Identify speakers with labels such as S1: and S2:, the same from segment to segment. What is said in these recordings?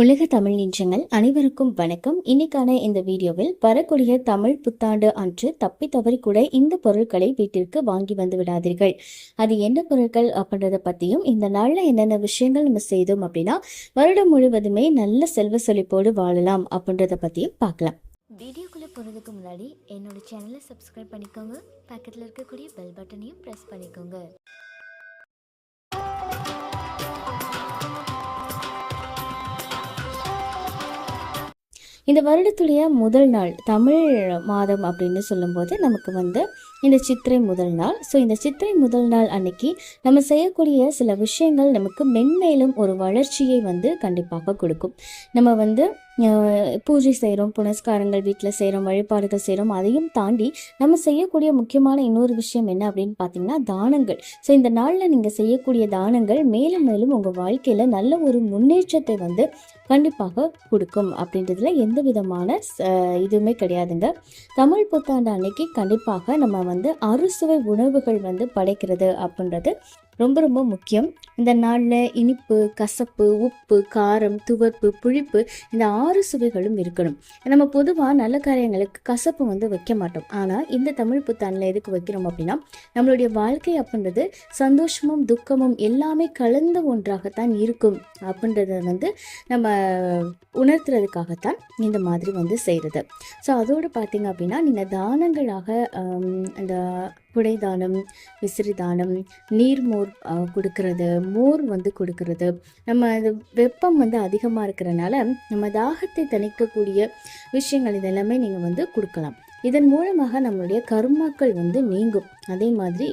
S1: உலக தமிழ் நின்றங்கள் அனைவருக்கும் வணக்கம். இன்னைக்கான இந்த வீடியோவில் வரக்கூடிய தமிழ் புத்தாண்டு அன்று தப்பி தவறி கூட இந்த பொருட்களை வீட்டிற்கு வாங்கி வந்து விடாதீர்கள். அது என்ன பொருட்கள் அப்படின்றத பத்தியும் இந்த நாளில் என்னென்ன விஷயங்கள் நம்ம செய்தோம் அப்படின்னா வருடம் முழுவதுமே நல்ல செல்வ செழிப்போடு வாழலாம் அப்படின்றத பத்தியும் பார்க்கலாம்.
S2: வீடியோக்குள்ளே போகிறதுக்கு முன்னாடி என்னோட சேனலை சப்ஸ்கிரைப் பண்ணிக்கோங்க. பக்கத்தில் இருக்கக்கூடிய பெல் பட்டனையும் ப்ரெஸ் பண்ணிக்கோங்க.
S1: இந்த வருடத்துடைய முதல் நாள் தமிழ் மாதம் அப்படின்னு சொல்லும்போது நமக்கு வந்து இந்த சித்திரை முதல் நாள். ஸோ இந்த சித்திரை முதல் நாள் அன்னைக்கு நம்ம செய்யக்கூடிய சில விஷயங்கள் நமக்கு மென்மேலும் ஒரு வளர்ச்சியை வந்து கண்டிப்பாக கொடுக்கும். நம்ம வந்து பூஜை செய்கிறோம் புனஸ்காரங்கள் வீட்டில் செய்கிறோம் வழிபாடுகள் செய்கிறோம் அதையும் தாண்டி நம்ம செய்யக்கூடிய முக்கியமான இன்னொரு விஷயம் என்ன அப்படின்னு பார்த்தீங்கன்னா தானங்கள். ஸோ இந்த நாளில் நீங்கள் செய்யக்கூடிய தானங்கள் மேலும் மேலும் உங்கள் வாழ்க்கையில் நல்ல ஒரு முன்னேற்றத்தை வந்து கண்டிப்பாக கொடுக்கும். அப்படின்றதுல எந்த விதமான இதுவுமே கிடையாதுங்க. தமிழ் புத்தாண்டு அன்னைக்கு கண்டிப்பாக நம்ம வந்து அறுசுவை உணவுகள் வந்து படைக்கிறது அப்படின்றது ரொம்ப ரொம்ப முக்கியம். இந்த நாளில் இனிப்பு கசப்பு உப்பு காரம் துவர்ப்பு புளிப்பு இந்த ஆறு சுவைகளும் இருக்கணும். நம்ம பொதுவாக நல்ல காரியங்களுக்கு கசப்பு வந்து வைக்க மாட்டோம். ஆனால் இந்த தமிழ் புத்தாண்டில் எதுக்கு வைக்கிறோம் அப்படின்னா நம்மளுடைய வாழ்க்கை அப்படின்றது சந்தோஷமும் துக்கமும் எல்லாமே கலந்த ஒன்றாகத்தான் இருக்கும். அப்படின்றத வந்து நம்ம உணர்த்துறதுக்காகத்தான் இந்த மாதிரி வந்து செய்கிறது ஸோ அதோடு பார்த்தீங்க அப்படின்னா நீங்கள் தானங்களாக அந்த குடை தானம் விசிறி தானம் நீர்மோர் கொடுக்கறது மோர் வந்து கொடுக்கறது நம்ம அது வெப்பம் வந்து அதிகமாக இருக்கிறனால நம்ம தாகத்தை தணிக்கக்கூடிய விஷயங்கள் இதெல்லாமே நீங்கள் வந்து கொடுக்கலாம். இதன் மூலமாக நம்மளுடைய கர்மாக்கள் வந்து நீங்கும். அதே மாதிரி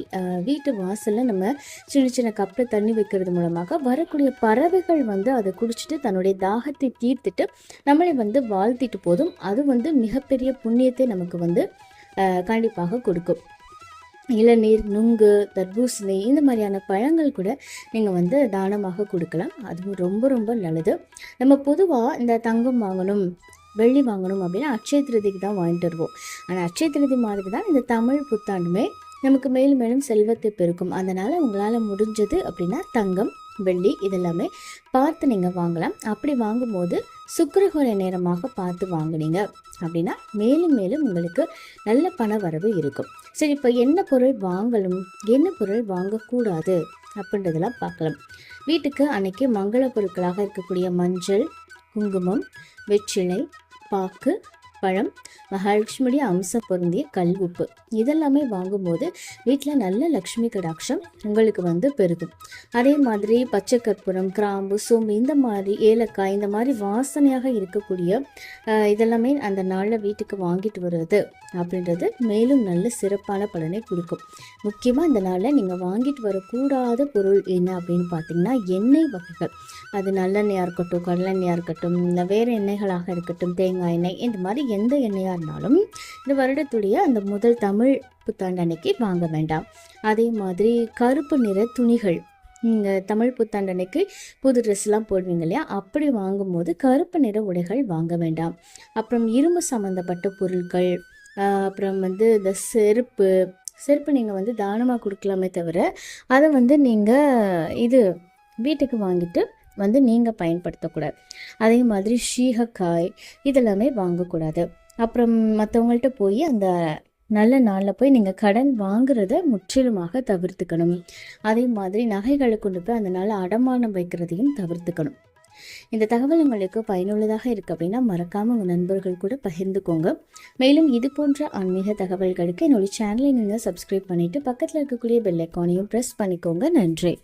S1: வீட்டு வாசலில் நம்ம சின்ன சின்ன கப்பில் தண்ணி வைக்கிறது மூலமாக வரக்கூடிய பறவைகள் வந்து அதை குடிச்சிட்டு தன்னுடைய தாகத்தை தீர்த்துட்டு நம்மளை வந்து வாழ்த்திட்டு போதும். அது வந்து மிகப்பெரிய புண்ணியத்தை நமக்கு வந்து கண்டிப்பாக கொடுக்கும். இளநீர் நுங்கு தர்பூசணி இந்த மாதிரியான பழங்கள் கூட நீங்கள் வந்து தானமாக கொடுக்கலாம். அதுவும் ரொம்ப ரொம்ப நல்லது. நம்ம பொதுவாக இந்த தங்கம் வாங்கணும் வெள்ளி வாங்கணும் அப்படின்னா அக்ஷய திருதிக்கு தான் வாங்கிட்டு வருவோம். ஆனால் அட்சய திருதி மாதிரி தான் இந்த தமிழ் புத்தாண்டுமே நமக்கு மேலும் மேலும் செல்வத்தை பெருக்கும். அதனால் உங்களால் முடிஞ்சது அப்படின்னா தங்கம் வெள்ளி இதெல்லாமே பார்த்து நீங்கள் வாங்கலாம். அப்படி வாங்கும்போது சுக்கிரகோர நேரமாக பார்த்து வாங்குனீங்க அப்படின்னா மேலும் மேலும் உங்களுக்கு நல்ல பண வரவு இருக்கும். சரி இப்போ என்ன பொருள் வாங்கணும்? என்ன பொருள் வாங்கக்கூடாது? அப்படின்றதெல்லாம் பார்க்கலாம். வீட்டுக்கு அன்னைக்கு மங்கள பொருட்களாக இருக்கக்கூடிய மஞ்சள் குங்குமம் வெற்றிலை பாக்கு பழம் மகாலட்சுமியுடைய அம்ச பொருந்திய கல் உப்பு. இதெல்லாமே வாங்கும்போது வீட்டில் நல்ல லக்ஷ்மி கடாட்சம் உங்களுக்கு வந்து பெருகும். அதே மாதிரி பச்சை கற்பூரம் கிராம்பு சோம்பு இந்த மாதிரி ஏலக்காய் இந்த மாதிரி வாசனையாக இருக்கக்கூடிய இதெல்லாமே அந்த நாளில் வீட்டுக்கு வாங்கிட்டு வர்றது அப்படின்றது மேலும் நல்ல சிறப்பான பலனை கொடுக்கும். முக்கியமாக இந்த நாளில் நீங்கள் வாங்கிட்டு வரக்கூடாத பொருள் என்ன அப்படின்னு பார்த்தீங்கன்னா எண்ணெய் வகைகள். அது நல்லெண்ணெயாக இருக்கட்டும் கடலெண்ணெயாக இருக்கட்டும் இல்லை வேறு எண்ணெய்களாக இருக்கட்டும் தேங்காய் எண்ணெய் இந்த மாதிரி எந்த எண்ணெயாக இருந்தாலும் இந்த வருடத்துடைய அந்த முதல் தமிழ் புத்தாண்டு அன்னைக்கு வாங்க வேண்டாம். அதே மாதிரி கருப்பு நிற துணிகள். நீங்கள் தமிழ் புத்தாண்டனைக்கு அன்னைக்கு புது ட்ரெஸ்லாம் போடுவீங்க இல்லையா? அப்படி வாங்கும்போது கருப்பு நிற உடைகள் வாங்க வேண்டாம். அப்புறம் இரும்பு சம்மந்தப்பட்ட பொருட்கள் அப்புறம் வந்து இந்த செருப்பு. செருப்பு நீங்கள் வந்து தானமாக கொடுக்கலாமே தவிர அதை வந்து நீங்கள் இது வீட்டுக்கு வாங்கிட்டு வந்து நீங்கள் பயன்படுத்தக்கூடாது. அதே மாதிரி ஷீகக்காய் இதெல்லாமே வாங்கக்கூடாது. அப்புறம் மற்றவங்கள்ட்ட போய் அந்த நல்ல நாளில் போய் நீங்கள் கடன் வாங்குறத முற்றிலுமாக தவிர்த்துக்கணும். அதே மாதிரி நகைகளை கொண்டு போய் அந்த நாளில் அடமானம் வைக்கிறதையும் தவிர்த்துக்கணும். இந்த தகவல் உங்களுக்கு பயனுள்ளதாக இருக்கு அப்படின்னா மறக்காமல் உங்கள் நண்பர்கள் கூட பகிர்ந்துக்கோங்க. மேலும் இது போன்ற ஆன்மீக தகவல்களுக்கு என்னுடைய சேனலை நீங்கள் சப்ஸ்கிரைப் பண்ணிவிட்டு பக்கத்தில் இருக்கக்கூடிய பெல் ஐக்கானையும் ப்ரெஸ் பண்ணிக்கோங்க. நன்றி.